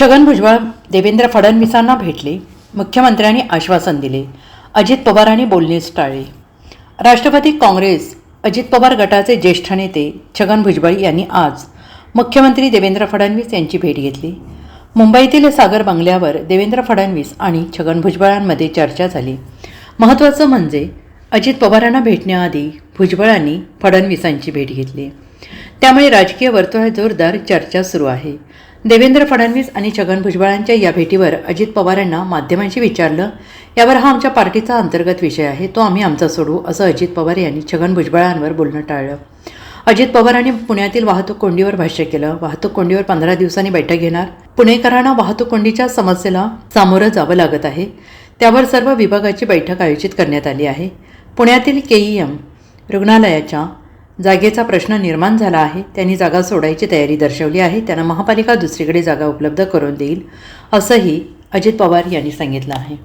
छगन भुजबळ देवेंद्र फडणवीसांना भेटले मुख्यमंत्र्यांनी आश्वासन दिले अजित पवारांनी बोलणेच टाळले राष्ट्रवादी काँग्रेस अजित पवार गटाचे ज्येष्ठ नेते छगन भुजबळ यांनी आज मुख्यमंत्री देवेंद्र फडणवीस यांची भेट घेतली. मुंबईतील सागर बंगल्यावर देवेंद्र फडणवीस आणि छगन भुजबळांमध्ये चर्चा झाली. महत्त्वाचं म्हणजे अजित पवारांना भेटण्याआधी भुजबळांनी फडणवीसांची भेट घेतली. त्यामुळे राजकीय वर्तुळात जोरदार चर्चा सुरू आहे. देवेंद्र फडणवीस आणि छगन भुजबळांच्या या भेटीवर अजित पवारांना माध्यमांशी विचारलं यावर हा आमच्या पार्टीचा अंतर्गत विषय आहे तो आम्ही आमचा सोडू असं अजित पवार यांनी छगन भुजबळांवर बोलणं टाळलं. अजित पवारांनी पुण्यातील वाहतूक कोंडीवर भाष्य केलं वाहतूक कोंडीवर पंधरा दिवसांनी बैठक घेणार. पुणेकरांना वाहतूक कोंडीच्या समस्येला सामोरं जावं लागत आहे. त्यावर सर्व विभागाची बैठक आयोजित करण्यात आली आहे. पुण्यातील केईएम रुग्णालयाच्या जागेचा प्रश्न निर्माण झाला आहे. त्यांनी जागा सोडायची तयारी दर्शवली आहे. त्यांना महापालिका दुसरीकडे जागा उपलब्ध करून देईल असंही अजित पवार यांनी सांगितलं आहे.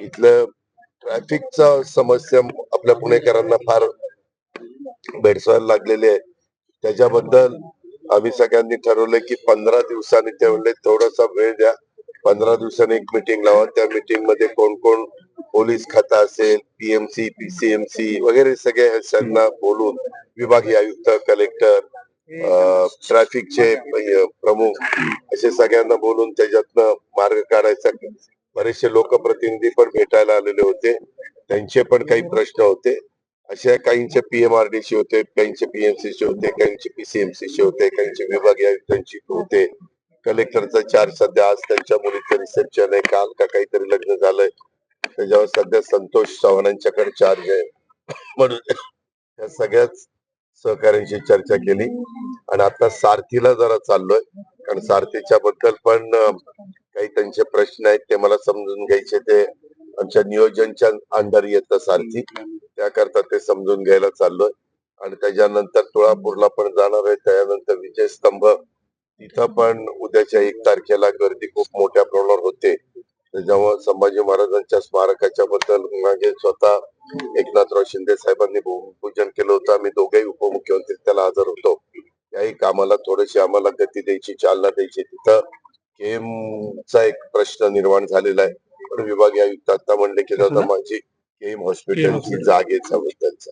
इथलं ट्रॅफिकचा समस्या आपल्या पुणेकरांना फार भेडसायला लागलेली आहे. त्याच्याबद्दल आम्ही सगळ्यांनी ठरवलं की पंधरा दिवसांनी ते थोडासा वेळ द्या. पंधरा दिवसांनी एक मिटिंग लावा. त्या मिटिंगमध्ये कोण कोण पोलीस खाता असेल पीएमसी पीसीएमसी वगैरे सगळे ह्यांना बोलून विभागीय आयुक्त कलेक्टर ट्रॅफिकचे प्रमुख असे सगळ्यांना बोलून त्याच्यातनं मार्ग काढायचा. बरेचसे लोकप्रतिनिधी पण भेटायला आलेले होते. त्यांचे पण काही प्रश्न होते. अशा काहींचे पीएमआरडीसी होते काहींचे पीएमसीचे होते काहींचे पीसीएमसीचे होते काहींचे विभागीय आयुक्तांची होते. कलेक्टरचा चार्ज सध्या आज त्यांच्या मुलीचं रिसेप्शन आहे काल का काहीतरी लग्न झालंय. त्याच्यावर सध्या संतोष चव्हाणांच्याकडे चार्ज आहे. म्हणून या सगळ्याच सहकार्यांशी चर्चा केली. आणि आता सारथीला जरा चाललोय. कारण सारथीच्या बद्दल पण काही त्यांचे प्रश्न आहेत ते मला समजून घ्यायचे ते आमच्या नियोजनच्या अंडर येतं सारथी. त्याकरता ते समजून घ्यायला चाललोय. आणि त्याच्यानंतर तुळापूरला पण जाणार आहे. त्यानंतर विजय स्तंभ तिथं पण उद्याच्या एक तारखेला गर्दी खूप मोठ्या प्रमाणावर होते. त्याच्यामुळे संभाजी महाराजांच्या स्मारकाच्या बद्दल मागे स्वतः एकनाथराव शिंदे साहेबांनी भूमिपूजन केलं होतं. आम्ही दोघेही उपमुख्यमंत्री त्याला हजर होतो. त्याही कामाला थोडीशी आम्हाला गती द्यायची चालना द्यायची. तिथं केमचा एक प्रश्न निर्माण झालेला आहे. पण विभागीय आयुक्त आता म्हणले की माझी केम हॉस्पिटलची जागेचा बद्दलचा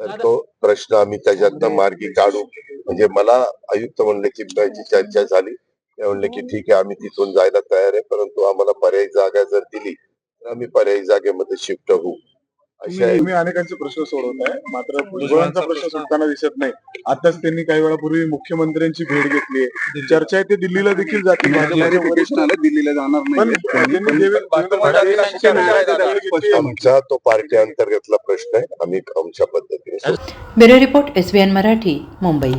तर तो प्रश्न आम्ही त्याच्यातनं मार्गी काढू. म्हणजे मला आयुक्त म्हणले की त्याची चर्चा झाली. ते म्हणले की ठीक आहे आम्ही तिथून जायला तयार आहे परंतु आम्हाला पर्यायी जागा जर दिली तर आम्ही पर्यायी जागेमध्ये शिफ्ट होऊ. तुम्ही तुम्ही अनेकांचे प्रश्न सोडवत आहे. मात्र भुजबळांचा प्रश्न सुटताना दिसत नाही. आताच त्यांनी काही वेळापूर्वी मुख्यमंत्र्यांची भेट घेतली आहे. चर्चा आहे ते दिल्लीला देखील आलं दिल्लीला जाणार नाही. तो पार्टी अंतर्गतला प्रश्न आहे. आम्ही आमच्या पद्धतीने bureau report S Marathi Mumbai.